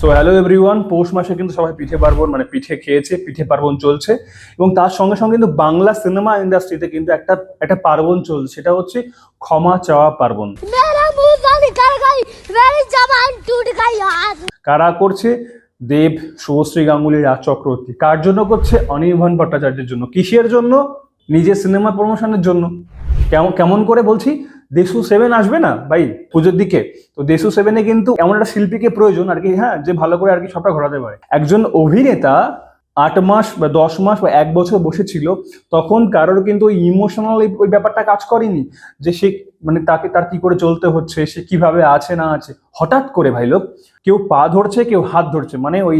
So hello everyone পৌষ মাসে কিন্তু সবাই পিঠে পার্বণ মানে পিঠে খেয়েছে পিঠে পার্বণ চলছে এবং তার সঙ্গে সঙ্গে কিন্তু বাংলা সিনেমা ইন্ডাস্ট্রিতে কিন্তু একটা একটা পার্বণ চলছে সেটা হচ্ছে ক্ষমা চাওয়া পার্বণ। কারা করছে? দেব শুভশ্রী গাঙ্গুলি রাজ চক্রবর্তী। কার জন্য করছে? অনির্ভন ভট্টাচার্যের জন্য। কিসের জন্য? নিজের সিনেমা প্রমোশনের জন্য। কেমন কেমন করে বলছি? দেশু সেভেন আসবে না ভাই পুজোর দিকে? তো দেশু সেভেনে কিন্তু এমন একটা শিল্পীকে প্রয়োজন আর কি হ্যাঁ যে ভালো করে আর কি সবটা ঘোরাতে পারে। একজন অভিনেতা আট মাস বা দশ মাস বা এক বছর বসেছিল, তখন কারোর কিন্তু ওই ইমোশনাল ওই ব্যাপারটা কাজ করেনি যে সে মানে তাকে তার কি করে চলতে হচ্ছে, সে কীভাবে আছে না আছে। হঠাৎ করে ভাই লোক, কেউ পা ধরছে, কেউ হাত ধরছে মানে ওই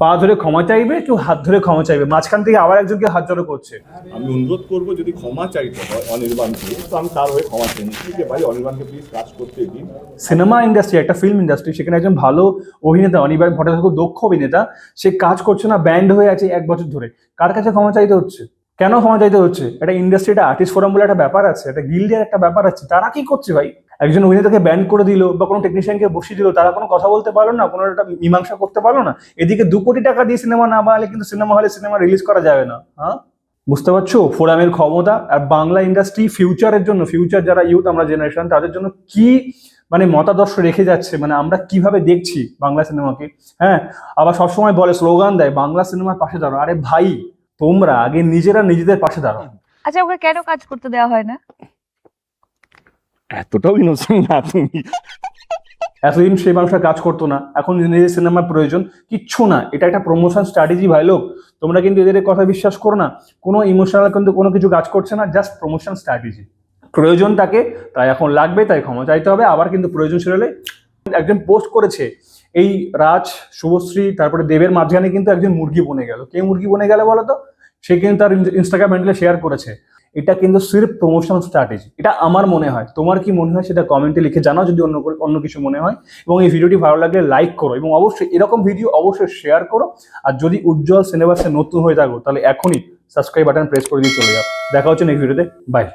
পা ধরে ক্ষমা চাইবে কেউ হাত ধরে ক্ষমা চাইবে। মাঝখান থেকে আবার একজনকে হাত জড়ো করছে। আমি অনুরোধ করব যদি ক্ষমা চাইতে হয় অনির্বাণকে তো আমি তার হয়ে ক্ষমা চাই। যে ভাই অনির্বাণকে প্লিজ কাজ করতে দিন। সিনেমা ইন্ডাস্ট্রি একটা ফিল্ম ইন্ডাস্ট্রি সেখানে একজন ভালো অভিনেতা অনির্বাণ ভট্টাচার্য খুব দক্ষ অভিনেতা সে কাজ করছে না ব্যান্ড হয়ে আছে এক বছর ধরে। কার কাছে ক্ষমা চাইতে হচ্ছে? কেন ক্ষমা চাইতে হচ্ছে? একটা ইন্ডাস্ট্রি একটা আর্টিস্ট ফোরাম বলে একটা ব্যাপার আছে একটা গিল্ডের একটা ব্যাপার আছে। তারা কি করছে ভাই? একজন অভিনেতাকে ব্যান্ড করে দিল বা কোনো টেকনিশিয়ানকে বসিয়ে দিল, তারা কোনো কথা বলতে পারল না, কোনো একটা মীমাংসা করতে পারল না, এদিকে দু কোটি টাকা দিয়ে সিনেমা না বানালে কিন্তু সিনেমা হলে সিনেমা রিলিজ করা যাবে না হ্যাঁ? বুঝতে পারছ? ফোরামের ক্ষমতা আর বাংলা ইন্ডাস্ট্রি ফিউচারের জন্য ফিউচার যারা ইউথ আমরা জেনারেশন তাদের জন্য কি মানে মতাদর্শ রেখে যাচ্ছে? মানে আমরা কীভাবে দেখছি বাংলা সিনেমাকে? হ্যাঁ? আবার সবসময় বলে স্লোগান দেয়, বাংলা সিনেমার পাশে দাঁড়াও। আরে ভাই, তোমরা আগে নিজেরা নিজেদের পাশে দাঁড়াও। আচ্ছা ওকে কেন কাজ করতে দেওয়া হয় না? এতটাও ইনোসেন্ট না তুমি। এতদিন সেই মানুষটা কাজ করতো না। এখন নিজের সিনেমার প্রয়োজন। কিচ্ছু না। এটা একটা প্রমোশন স্ট্র্যাটেজি ভাই লোক। তোমরা কিন্তু এদের কথা বিশ্বাস করো না। কোনো ইমোশনাল কিন্তু কোনো কিছু কাজ করছে না জাস্ট প্রমোশন স্ট্র্যাটেজি প্রয়োজন তাকে, তাই এখন লাগবে, তাই ক্ষমা চাইতে হবে। আবার কিন্তু প্রয়োজন ছিল একজন পোস্ট করেছে। এই রাজ, শুভশ্রী, তারপরে দেবের মাঝখানে কিন্তু একজন মুরগি বনে গেল। কে মুরগি বনে গেল বলো তো সে কিন্তু তার ইনস্টাগ্রাম হ্যান্ডেলে শেয়ার করেছে। এটা কিন্তু সির্ফ প্রমোশন স্ট্র্যাটেজি এটা আমার মনে হয়। তোমার কি মনে হয় সেটা কমেন্টে লিখে জানাও যদি অন্য অন্য কিছু মনে হয়। এবং এই ভিডিওটি ভালো লাগলে লাইক করো এবং অবশ্যই এরকম ভিডিও অবশ্যই শেয়ার করো। আর যদি উজ্জ্বল সিনেমাসে নতুন হয়ে থাকো, তাহলে এখনই সাবস্ক্রাইব বাটন প্রেস করে দিয়ে চলে যাও। দেখা হচ্ছে নেক্সট ভিডিওতে বাই